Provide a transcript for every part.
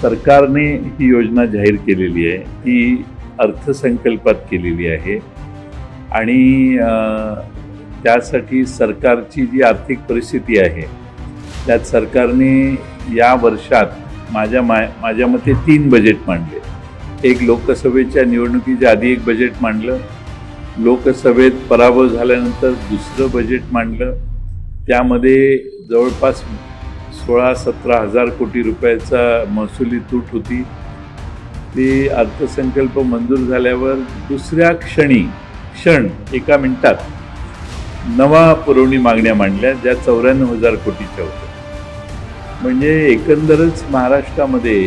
सरकारने ही योजना जाहीर केलेली आहे ती अर्थसंकल्पात केलेली आहे. आणि त्यासाठी सरकारची जी आर्थिक परिस्थिती आहे त्यात सरकारने या वर्षात माझ्या मा माझ्या मते तीन बजेट मांडले. एक लोकसभेच्या निवडणुकीच्या आधी एक बजेट मांडलं लोकसभेत पराभव झाल्यानंतर दुसरं बजेट मांडलं. त्यामध्ये जवळपास सोळा सतरा हजार कोटी रुपयाचा महसुली तूट होती. ती अर्थसंकल्प मंजूर झाल्यावर दुसऱ्या क्षणी क्षण एका मिनिटात नवा पुरवणी मागण्या मांडल्या ज्या चौऱ्याण्णव हजार कोटीच्या होत्या. म्हणजे एकंदरच महाराष्ट्रामध्ये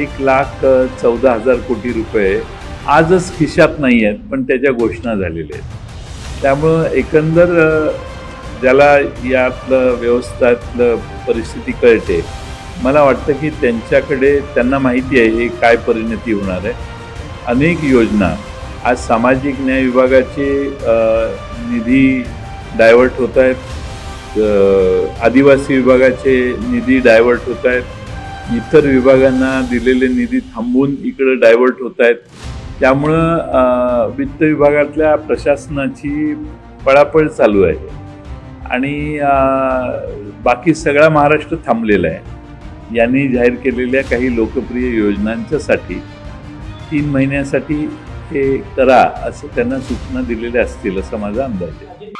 एक लाख चौदा हजार कोटी रुपये आजच खिशात नाही आहेत पण त्याच्या घोषणा झालेल्या आहेत. त्यामुळं एकंदर ज्याला यातलं व्यवस्थातलं परिस्थिती कळते मला वाटतं की त्यांच्याकडे त्यांना माहिती आहे हे काय परिणती होणार आहे. अनेक योजना आज सामाजिक न्याय विभागाचे निधी डायव्हर्ट होत आहेत. आदिवासी विभागाचे निधी डायव्हर्ट होत आहेत. इतर विभागांना दिलेले निधी थांबून इकडं डायव्हर्ट होत आहेत. त्यामुळं वित्त विभागातल्या प्रशासनाची पळापळ चालू आहे. आणि बाकी सगळा महाराष्ट्र थांबलेला आहे. यांनी जाहीर केलेल्या काही लोकप्रिय योजनांच्यासाठी तीन महिन्यासाठी हे करा असं त्यांना सूचना दिलेल्या असतील असा माझा अंदाज आहे.